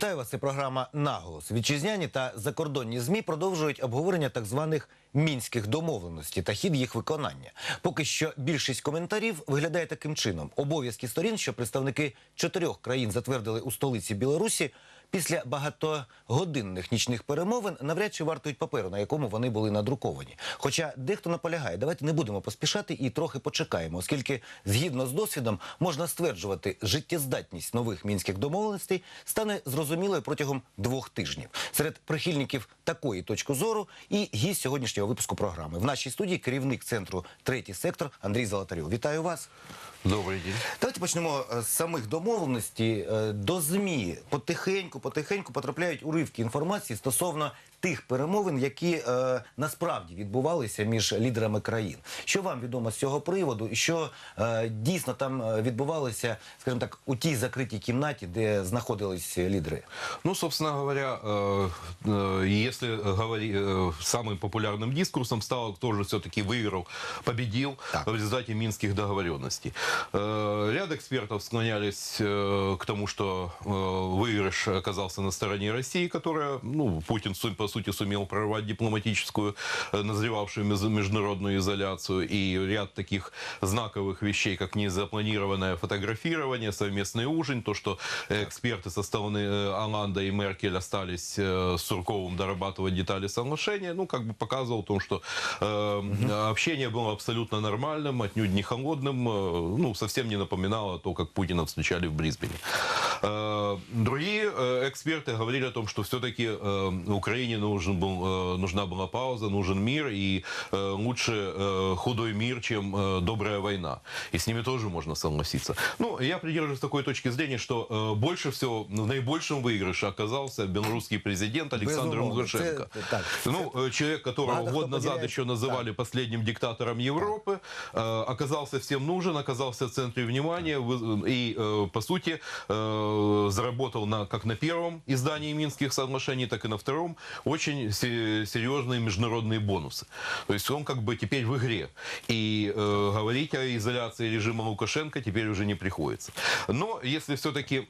Вітаю вас. Це програма Наголос. Вітчизняні та закордонні змі продовжують обговорення так званих мінських домовленостей та хід їх виконання. Поки що більшість коментарів виглядає таким чином: обов'язки сторін, що представники чотирьох країн затвердили у столиці Білорусі. Після багатогодинних нічних перемовин навряд чи вартують паперу, на якому вони були надруковані. Хоча дехто наполягає, давайте не будемо поспішати і трохи почекаємо, оскільки згідно з досвідом можна стверджувати, життєздатність нових мінських домовленостей стане зрозумілою протягом двох тижнів. Серед прихильників такої точки зору і гість сьогоднішнього випуску програми в нашій студії керівник центру третій сектор Андрій Золотарьов. Вітаю вас. Добрый день. Давайте почнемо е, з самих домовленостей. Е, До ЗМІ потихеньку, потихеньку потрапляють уривки інформації стосовно тих перемовин, які е, насправді відбувалися між лідерами країн. Що вам відомо з цього приводу, і що е, дійсно там е, відбувалося, скажімо так, у тій закритій кімнаті, де знаходились лідери? Ну, собственно говоря, э, э, если говорить, э, самым популярным дискурсом стало, кто же все-таки выиграл, победил Так. в результате минских договоренностей. Э, Ряд экспертов склонялись э, к тому, что э, выигрыш оказался на стороне России, которая, ну, Путин, су- по сути, сумел прорвать дипломатическую, э, назревавшую международную изоляцию, и ряд таких знаковых вещей, как незапланированное фотографирование, совместный ужин, то, что э, эксперты со стороны э, Оланда и Меркель остались э, с Сурковым дорабатывать детали соглашения, ну, как бы показывал о том, что э, общение было абсолютно нормальным, отнюдь не холодным, э, ну, совсем не напоминало то, как Путина встречали в Брисбене. Э, э, эксперты говорили о том, что все-таки Украине нужен был, э, нужна была пауза, нужен мир, и э, лучше э, худой мир, чем э, добрая война. И с ними тоже можно согласиться. Ну, я придерживаюсь такой точки зрения, что э, больше всего, в наибольшем выигрыше оказался белорусский президент Александр Безумовно. Лукашенко. Це- так. Ну, э, человек, которого хто год назад поділяє. еще называли последним диктатором Европы, э, оказался всем нужен, оказался в центре внимания вы- и, э, по сути, э, заработал на, как на первом издании Минских соглашений, так и на втором очень се- серьезные международные бонусы. То есть он как бы теперь в игре. И э, говорить о изоляции режима Лукашенко теперь уже не приходится. Но если все-таки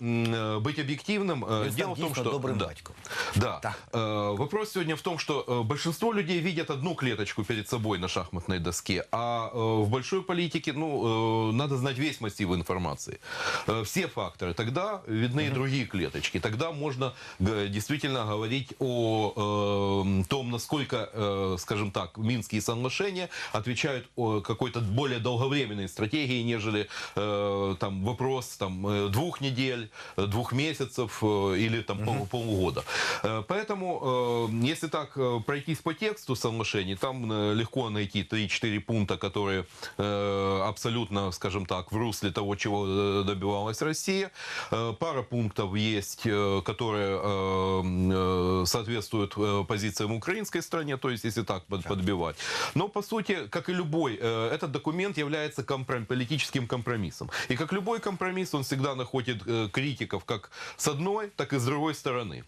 быть объективным, э, дело в том, что... добрим да. батьком. Да. Так. Э, Вопрос сегодня в том, что э, большинство людей видят одну клеточку перед собой на шахматной доске, а э, в большой политике, ну, э, надо знать весь массив информации. Э, Все факторы. Тогда видны и другие клеточки. Тогда можно действительно говорить о э, том, насколько, э, скажем так, Минские соглашения отвечают какой-то более долговременной стратегии, нежели э, там вопрос там э, двух недель, двух месяцев или там пол- полугода. Поэтому, если так пройтись по тексту соглашений, там легко найти 3-4 пункта, которые абсолютно, скажем так, в русле того, чего добивалась Россия. Пара пунктов есть, которые э, э, соответствуют э, позициям украинской стране, то есть если так под- подбивать. Но, по сути, как и любой, этот документ является компром- политическим компромиссом. И как любой компромисс, он всегда находит критиков как с одной, так и с другой стороны.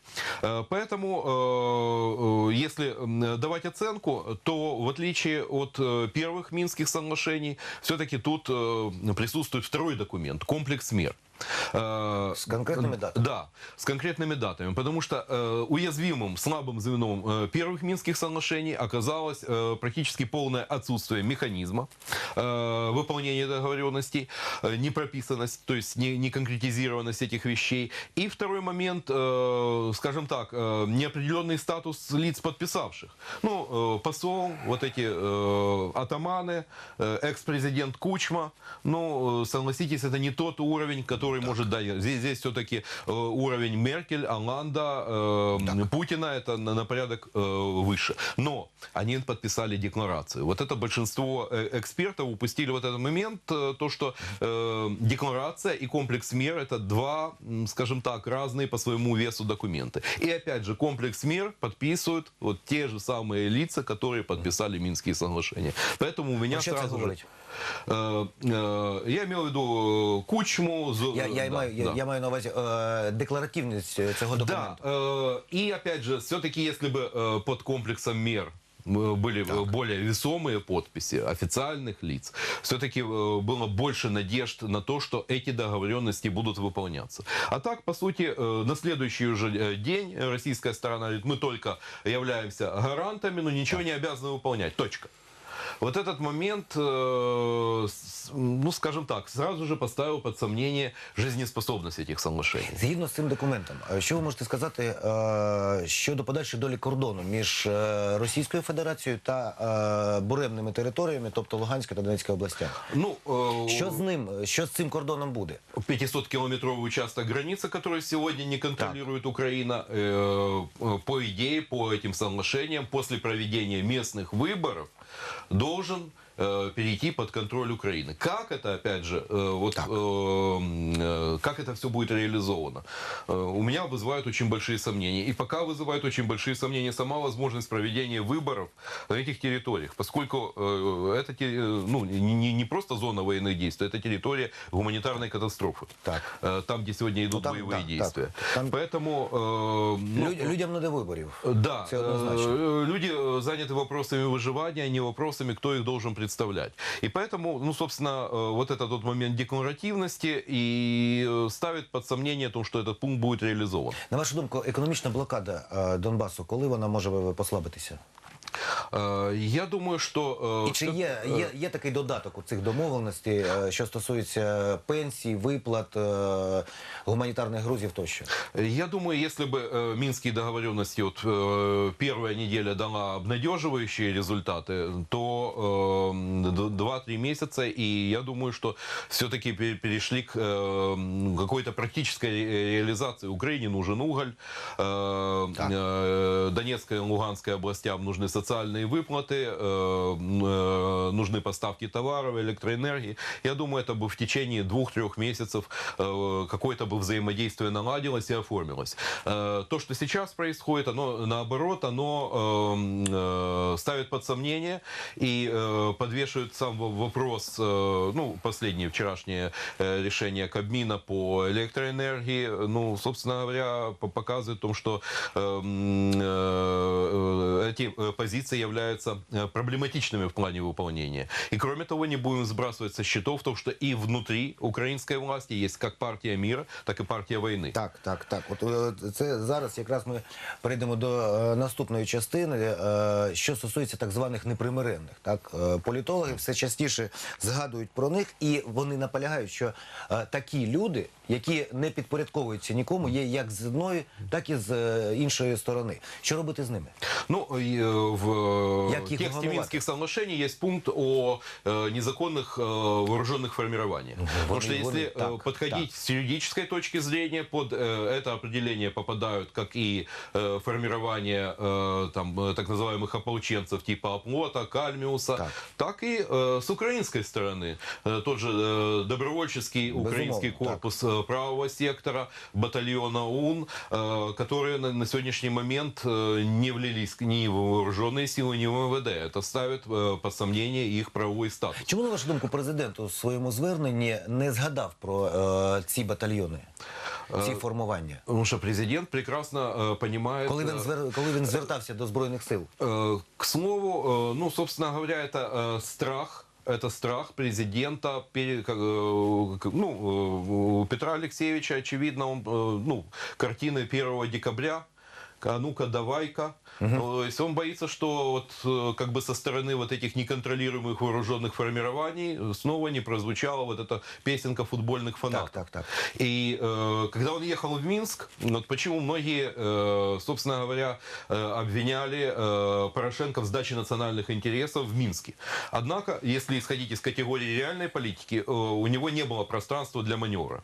Поэтому, если давать оценку, то в отличие от первых Минских соглашений, все-таки тут присутствует второй документ, комплекс мер. Э, С конкретными датами. Да, с конкретными датами. Потому что э, уязвимым, слабым звеном э, первых Минских соглашений оказалось э, практически полное отсутствие механизма э, выполнения договоренностей, э, непрописанность, то есть не, не конкретизированность этих вещей. И второй момент, э, скажем так, э, неопределенный статус лиц подписавших. Ну, э, посол, вот эти э, атаманы, э, экс-президент Кучма, ну, согласитесь, это не тот уровень, который может дать. Здесь, здесь все-таки э, уровень Меркель, Оланда, э, Путина, это на, на порядок э, выше. Но они подписали декларацию. Вот это большинство э, экспертов упустили вот этот момент, э, то, что э, декларация и комплекс мер это два, скажем так, разные по своему весу документы. И опять же, комплекс мер подписывают вот те же самые лица, которые подписали Минские соглашения. Поэтому у меня це сразу же... Э, э, Я имел в виду э, Кучму. З- Я, я, да, маю, я, да. я маю на увазі е, декларативність цього Да, документу. э, и опять же, все-таки, если бы э, под комплексом мер были э, более весомые подписи официальных лиц, все-таки было больше надежд на то, что эти договоренности будут выполняться. А так, по сути, на следующий уже день российская сторона говорит, мы только являемся гарантами, но ничего не обязаны выполнять. Точка. Вот этот момент, э, с- ну, скажем так, сразу же поставил под сомнение жизнеспособность этих соглашений. Згідно з цим документом, е, що ви можете сказати е, щодо подальшої долі кордону між е, Російською Федерацією та е, буремними територіями, тобто Луганська та Донецька областями? Ну, э, Що з ним, що з цим кордоном буде? 500-километровый участок границы, который сегодня не контролирует Украина, э, э, по идее, по этим соглашениям, после проведения местных выборов, должен э, перейти под контроль Украины. Как это, опять же, э, вот, Так. э, как это все будет реализовано? Э, у меня вызывает очень большие сомнения. И пока вызывает очень большие сомнения сама возможность проведения выборов на этих территориях, поскольку э, это э, ну, не, не- просто зона военных действий, это территория гуманитарной катастрофы. Так. Э, Там, где сегодня идут там, боевые да, так. действия. Там- Поэтому... э, ну, Люд- людям не до виборів. да, э, люди заняты вопросами выживания, а не вопросами, кто их должен представлять. И поэтому, ну, собственно, э, вот это тот момент декларативности и э, ставит под сомнение то, что этот пункт будет реализован. На вашу думку, економічна блокада е, Донбасу, коли вона може е, послабитися? Э, Я думаю, что... э, І чи всё- є, є, є такий додаток у цих домовленостей, е, що стосується пенсій, виплат, е, гуманітарних грузів тощо? Я думаю, если бы э, минские договоренности вот, э, первая неделя дала обнадеживающие результаты, то э, д- 2-3 месяца, и я думаю, что все-таки перешли к э, какой-то практической ре- реализации. Украине нужен уголь, э, Так. э, Донецкой и Луганской областям нужны социальные выплаты, э, э, нужны поставки товаров, электроэнергии. Я думаю, это бы в течение двух-трех месяцев э, какое-то бы взаимодействие наладилось и оформилось. То, что сейчас происходит, оно наоборот, оно эм, ставит под сомнение и подвешивает сам вопрос, ну, последнее вчерашнее решение Кабмина по электроэнергии, ну, собственно говоря, по- показывает о том, что эм, эти позиции являются э, проблематичными в плане выполнения. И кроме того, не будем сбрасывать со счетов то, что и внутри украинской власти есть как партия мира, так и партия войны. Так, так, так. От е, це зараз якраз ми перейдемо до е, наступної частини, е, що стосується так званих непримиренних. Так, Е, політологи все частіше згадують про них, і вони наполягають, що е, такі люди, які не підпорядковуються нікому, є як з одної, так і з е, іншої сторони. Що робити з ними? Ну, и, э, в Як їх тексте вгамувати? Минских соглашений есть пункт о э, незаконных э, вооруженных формированиях. Потому что вони- если вони- э, так, подходить так. с юридической точки зрения, под э, это определение попадают как и э, формирование э, там, э, так называемых ополченцев типа Оплота, Кальмиуса, Так. так, и э, с украинской стороны. Э, тот же э, добровольческий украинский Безумовно, так. корпус э, правого сектора, батальона УН, э, которые на, на сегодняшний момент э, не влились ни в вооруженные силы, ни в МВД. Это ставит э, под сомнение их правовой статус. Чому, на вашу думку, президент у своєму зверненні не згадав про е, ці батальйони, ці формування? Потому что президент прекрасно э, понимает... Коли він э, звер... коли він звертався до збройних сил? Э, К слову, э, ну, собственно говоря, это э, страх. Это страх президента, э, ну, э, Петра Алексеевича, очевидно, он, э, ну, картины 1 декабря, а ну-ка, давай-ка. То есть он боится, что вот э, как бы со стороны вот этих неконтролируемых вооруженных формирований э, снова не прозвучала вот эта песенка футбольных фанатов. Так, так, так. И э, когда он ехал в Минск, вот почему многие, э, собственно говоря, э, обвиняли э, Порошенко в сдаче национальных интересов в Минске. Однако, если исходить из категории реальной политики, э, у него не было пространства для маневра.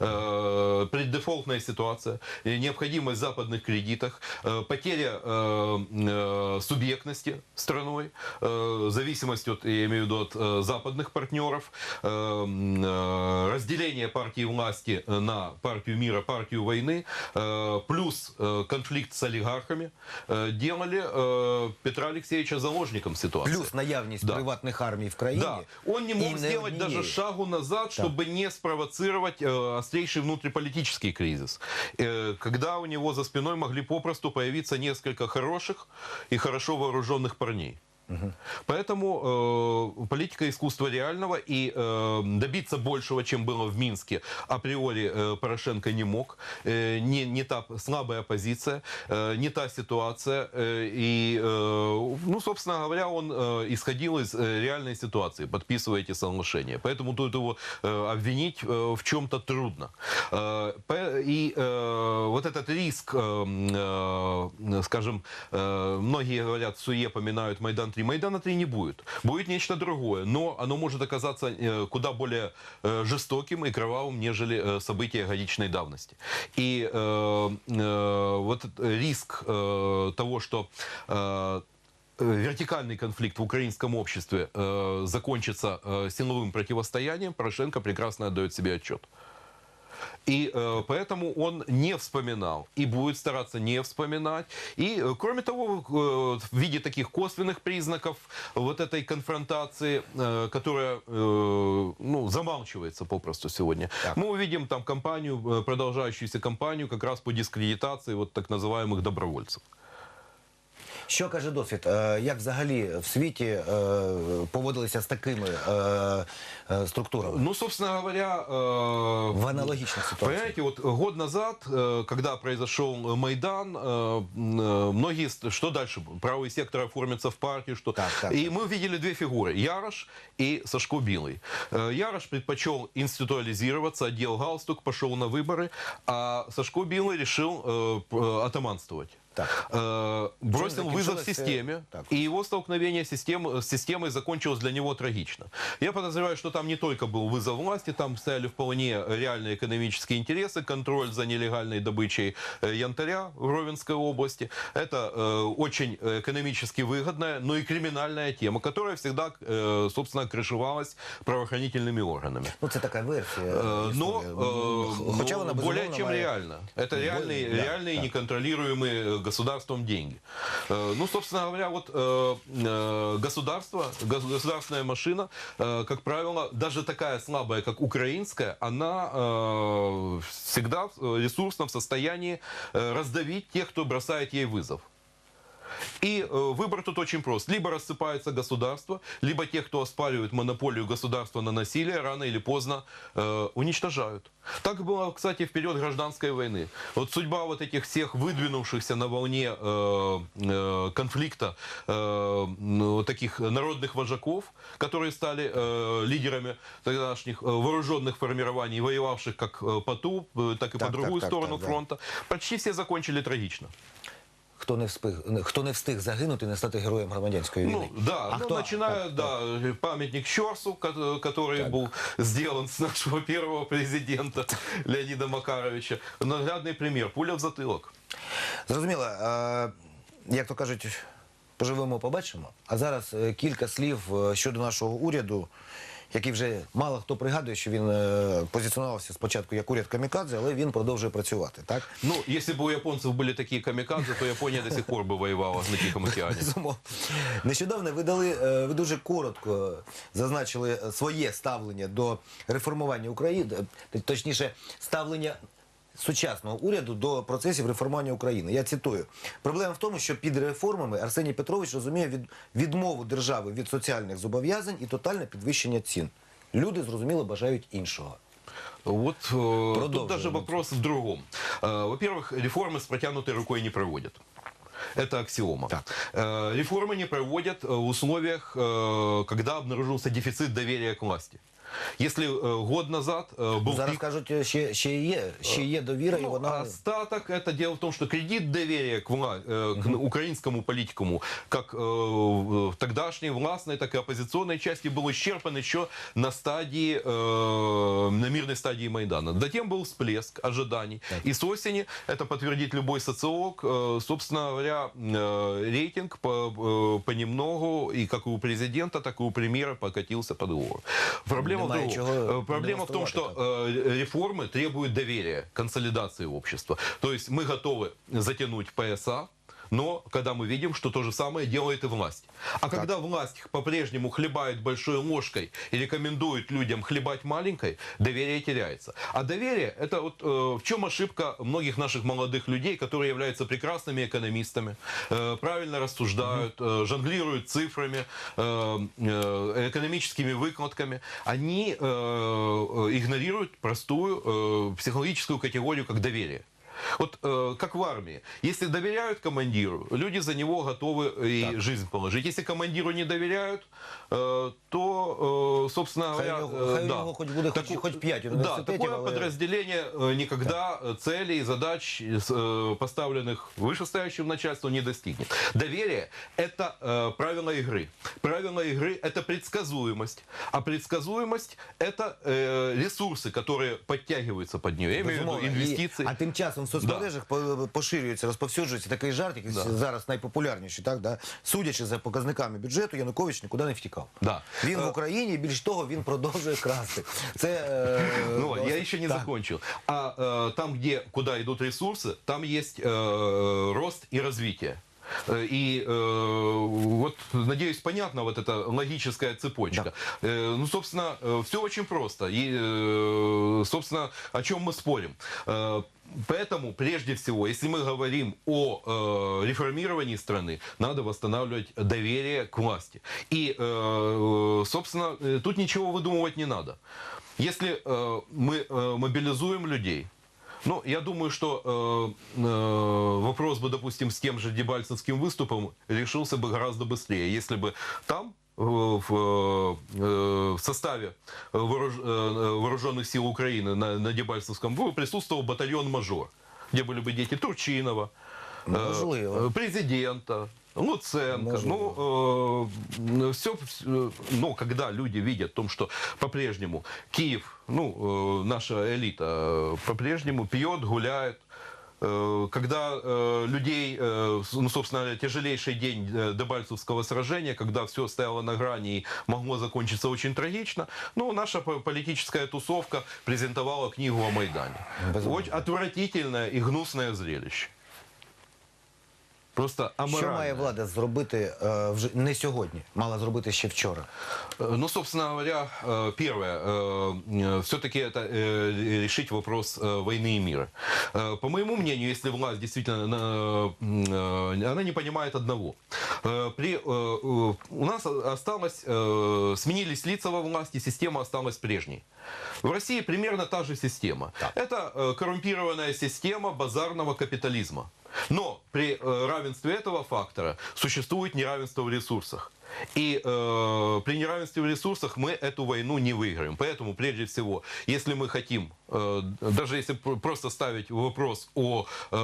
Э, преддефолтная ситуация, э, необходимость западных кредитах, э, потеря э, э, субъектности страной, э, зависимость от, я имею в виду, от э, западных партнеров, э, м, э, разделение партии власти на партию мира, партию войны, э, плюс э, конфликт с олигархами, э, делали э, Петра Алексеевича заложником ситуации. Плюс наявність Да. приватних армій в країні. Да, он не і мог не сделать однієї. даже шагу назад, чтобы не спровоцировать э, э, острейший внутриполитический кризис, э, когда у него за спиной могли попросту появиться несколько хороших и хорошо вооруженных парней. Поэтому э, политика искусства реального и э, добиться большего, чем было в Минске, априори э, Порошенко не мог. Э, не, не та слабая позиция, э, не та ситуация. э, и, э, ну, собственно говоря, он э, исходил из э, реальной ситуации, подписывая эти соглашения. Поэтому тут его э, обвинить э, в чем-то трудно. Э, и э, вот этот риск, э, э, скажем, э, многие говорят, СУЕ поминают Майдан 3. Майдана 3 не будет. Будет нечто другое, но оно может оказаться э, куда более э, жестоким и кровавым, нежели э, события годичной давности. И э, э, вот риск э, того, что э, вертикальный конфликт в украинском обществе э, закончится э, силовым противостоянием, Порошенко прекрасно отдает себе отчет. И э, поэтому он не вспоминал и будет стараться не вспоминать. И, э, кроме того, э, в виде таких косвенных признаков вот этой конфронтации, э, которая э, ну, замалчивается попросту сегодня, мы увидим там кампанию, э, продолжающуюся кампанию как раз по дискредитации вот так называемых добровольцев. Що каже досвід? Е, Як взагалі в світі е, поводилися з такими е, е, структурами? Ну, собственно говоря, э, В аналогичных ситуациях. Понимаете, вот год назад, э, когда произошел Майдан, э, м, э, многие, ст- что дальше? будет? Правый сектор оформится в партию, что... Так, так, и так. мы видели две фигуры, Ярош и Сашко Билый. Э, Ярош предпочел институализироваться, одел галстук, пошел на выборы, а Сашко Билый решил э, п- э, атаманствовать. Так. Э, бросил Чем вызов закончилось, э, системе, так. и его столкновение с систем- с системой закончилось для него трагично. Я подозреваю, что там не только был вызов власти, там стояли вполне реальные экономические интересы, контроль за нелегальной добычей э, янтаря в Ровенской области. Это э, очень экономически выгодная, но и криминальная тема, которая всегда, э, собственно, крышевалась правоохранительными органами. Ну, це така версія. Э, Но існує. э, Хоча но вона более безумовно чем має- реально. Это Более- реальные, да, реальные да. неконтролируемые э, государством деньги. Э, Ну, собственно говоря, вот э, э, государство, гос- государственная машина, как правило, даже такая слабая, как украинская, она всегда ресурсно в состоянии раздавить тех, кто бросает ей вызов. И э, выбор тут очень прост. Либо рассыпается государство, либо те, кто оспаривает монополию государства на насилие, рано или поздно э, уничтожают. Так было, кстати, в период гражданской войны. Вот судьба вот этих всех выдвинувшихся на волне э, э, конфликта э, ну, таких народных вожаков, которые стали э, лидерами тогдашних э, вооруженных формирований, воевавших как э, по ту, э, так и Так, по другую так, так, сторону так, да. фронта, почти все закончили трагично Хто не встиг, хто не встиг загинути, не стати героєм громадянської війни. Ну, да, А ну, хто- начиная, так, да, памятник Щорсу, ко- который Так. был сделан с нашего первого президента Леонида Макаровича. Наглядный пример. Пуля в затылок. Зрозуміло. Е, як то кажуть, поживемо, побачимо. А зараз е, кілька слів е, щодо нашого уряду, який вже мало хто пригадує, що він е, позиціонувався спочатку як уряд камікадзе, але він продовжує працювати. Так? Ну, если бы у японцев были такие камикадзе, то Япония до сих пор бы воевала на Тихом океане. Безумовно. Нещодавно ви дали, е, ви дуже коротко зазначили е, своє ставлення до реформування України, е, точніше, ставлення сучасного уряду до процесів реформування України. Я цитую: проблема в тому, що під реформами Арсеній Петрович розуміє від, відмову держави від соціальних зобов'язань і тотальне підвищення цін. Люди зрозуміло бажають іншого. Вот э, тут Продолжим. даже вопрос в другом. Э, Во-первых, реформы с протянутой рукой не проводят. Это аксиома. Так. Э, Реформы не проводят э, в условиях, э, когда обнаружился дефицит доверия к власти. Если э, год назад э, был Зараз пик кажуть, е, ще, ще є, ще є довіра, і Ну, вона остаток это дело в том, что кредит доверия к, вла- э, к украинскому политикуму, как э, в тогдашней властной, так и оппозиционной части, был исчерпан еще на стадии, э, на мирной стадии Майдана. Затем был всплеск ожиданий. И с осени, это подтвердит любой социолог, э, собственно говоря, э, рейтинг по, э, понемногу, и как у президента, так и у премьера покатился под гору. Проблема в Немає другом. чого Э, Проблема в том, что э, реформы требуют доверия, консолидации общества. То есть мы готовы затянуть пояса, но когда мы видим, что то же самое делает и власть. А когда власть по-прежнему хлебает большой ложкой и рекомендует людям хлебать маленькой, доверие теряется. А доверие – это вот э, в чем ошибка многих наших молодых людей, которые являются прекрасными экономистами, э, правильно рассуждают, э, жонглируют цифрами, э, э, экономическими выкладками. Они э, э, игнорируют простую э, психологическую категорию как доверие. Вот э, как в армии. Если доверяют командиру, люди за него готовы и жизнь положить. Если командиру не доверяют, э, то, э, собственно Хай говоря, його- э, хай да. його хоч буде хоч- хоч п'ять Да, університетів, такое але- подразделение э, никогда э, целей, задач, э, поставленных вышестоящим начальством, не достигнет. Доверие – это э, правило игры. Правило игры – это предсказуемость. А предсказуемость – это э, ресурсы, которые подтягиваются под нее. Я имею в виду Безумовно. инвестиции. І- а тим часом в соцмережах по- поширюється, розповсюджується такий жарт, який зараз найпопулярніший. Так, да? Судячи за показниками бюджету, Янукович нікуди не втікав. Да. Він в Україні, і більш того, він продовжує красти. Це е, Ну, я досить- еще не так. закончил. А э, там, где, куда идут ресурсы, там есть э, рост и развитие. Э, И э, вот, надеюсь, понятна вот эта логическая цепочка. Э, ну, собственно, все очень просто. И, э, собственно, о чем мы спорим. Э, Поэтому, прежде всего, если мы говорим о э, реформировании страны, надо восстанавливать доверие к власти. И, э, собственно, э, тут ничего выдумывать не надо. Если э, мы э, мобилизуем людей, ну, я думаю, что э, э, вопрос бы, допустим, с тем же Дебальцевским выступом решился бы гораздо быстрее, если бы там э, в, э, в составе вооруж- э, вооруженных сил Украины на, на Дебальцевском бы присутствовал батальон «Мажор», где были бы дети Турчинова, э, Можливо. президента, Луценко. Можливо. Ну, все, но когда люди видят о том, что по-прежнему Киев, ну, э, наша элита э, по-прежнему пьет, гуляет, э, когда э, людей, э, ну, собственно, тяжелейший день э, Дебальцевского сражения, когда все стояло на грани и могло закончиться очень трагично, ну, наша по- политическая тусовка презентовала книгу о Майдане. Очень отвратительное и гнусное зрелище. Просто Що аморальное. має влада зробити е, вже не сьогодні, мала зробити ще вчора? Ну, собственно говоря, первое, все-таки это решить вопрос войны и мира. По моему мнению, если власть действительно, э, она не понимает одного. Э, При, э, у нас осталось, сменились лица во власти, система осталась прежней. В России примерно та же система. Это э, коррумпированная система базарного капитализма. Но при э, равенстве этого фактора существует неравенство в ресурсах. И э, при неравенстве в ресурсах мы эту войну не выиграем. Поэтому, прежде всего, если мы хотим, э, даже если пр- просто ставить вопрос о э,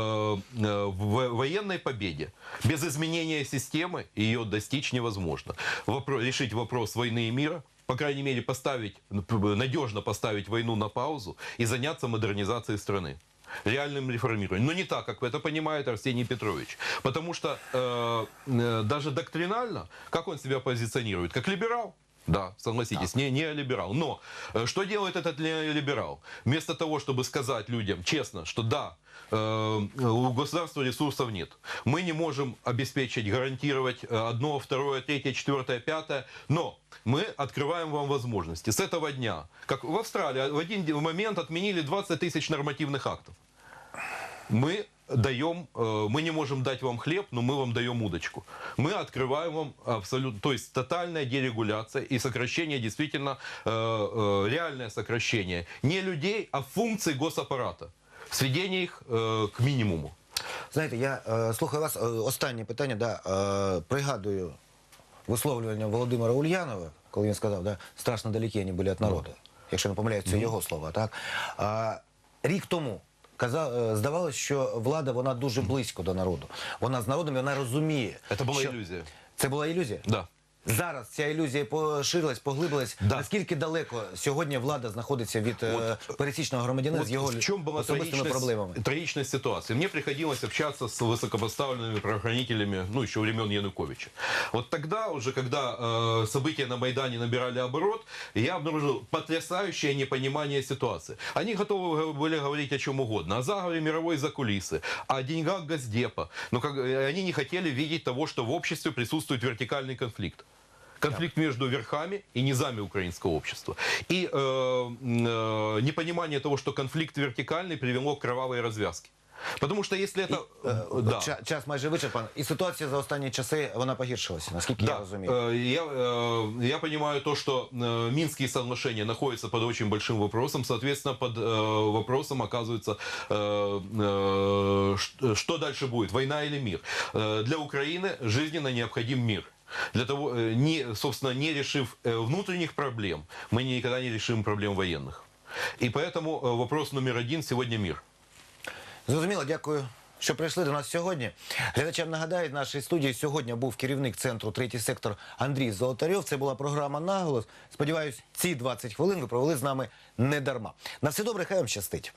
э, во- военной победе, без изменения системы ее достичь невозможно. Вопро- решить вопрос войны и мира, по крайней мере, поставить, надежно поставить войну на паузу и заняться модернизацией страны реальным реформированием. Но не так, как это понимает Арсений Петрович. Потому что э, э, даже доктринально, как он себя позиционирует? Как либерал? Да, согласитесь, не, не либерал. Но э, что делает этот ли- либерал? Вместо того, чтобы сказать людям честно, что да, э, у государства ресурсов нет. Мы не можем обеспечить, гарантировать э, одно, второе, третье, четвертое, пятое, но мы открываем вам возможности. С этого дня, как в Австралии, в один ди- момент отменили 20 тысяч нормативных актов. Мы даем, э, мы не можем дать вам хлеб, но мы вам даем удочку. Мы открываем вам абсолютно, то есть тотальная дерегуляция и сокращение, действительно, э, э, реальное сокращение не людей, а функций госаппарата. Сведение их э, к минимуму. Знаєте, я е, слухаю вас. е, останнє питання, да, е, пригадую висловлювання Володимира Ульянова, коли він сказав, да, страшно далекі вони були від народу. Якщо не помиляюсь, це його слова. Так? А, рік тому казав, е, здавалось, що влада вона дуже близько до народу. Вона з народом і вона розуміє. Это была що... иллюзия. Це була ілюзія? Да. Зараз ця ілюзія поширилась, поглибилась. Да. Наскільки далеко сьогодні влада знаходиться від е, пересічного громадянина з його в чем была особистими трагичность, проблемами? трагичность ситуации? Мне приходилось общаться с высокопоставленными правоохранителями, ну, еще времен Януковича. Вот тогда уже, когда э, события на Майдане набирали оборот, я обнаружил потрясающее непонимание ситуации. Они готовы г- были говорить о чем угодно. О заговоре мировой закулисы, о деньгах Газдепа. Но как, э, они не хотели видеть того, что в обществе присутствует вертикальный конфликт. Конфликт между верхами и низами украинского общества. И э, м, э, непонимание того, что конфликт вертикальный, привело к кровавой развязке. Потому что если это... Е, да. ча- Час майже вичерпан. І ситуація за останні часи вона погіршилася, наскільки я Да, розумію. э, я, э, я понимаю то, что э, Минские соглашения находятся под очень большим вопросом. Соответственно, под э, вопросом оказывается, э, э, ш- что дальше будет, война или мир. Э, Для Украины жизненно необходим мир. Для того, э, не, собственно, не решив э, внутренних проблем, мы никогда не решим проблем военных. И поэтому э, вопрос номер один сегодня мир. Зрозуміло, дякую. Що прийшли до нас сьогодні. Глядачам нагадаю, в нашій студії сьогодні був керівник центру третій сектор Андрій Золотарьов. Це була програма Наголос. Сподіваюсь, ці 20 хвилин ви провели з нами не дарма. На все добре, хай вам щастить.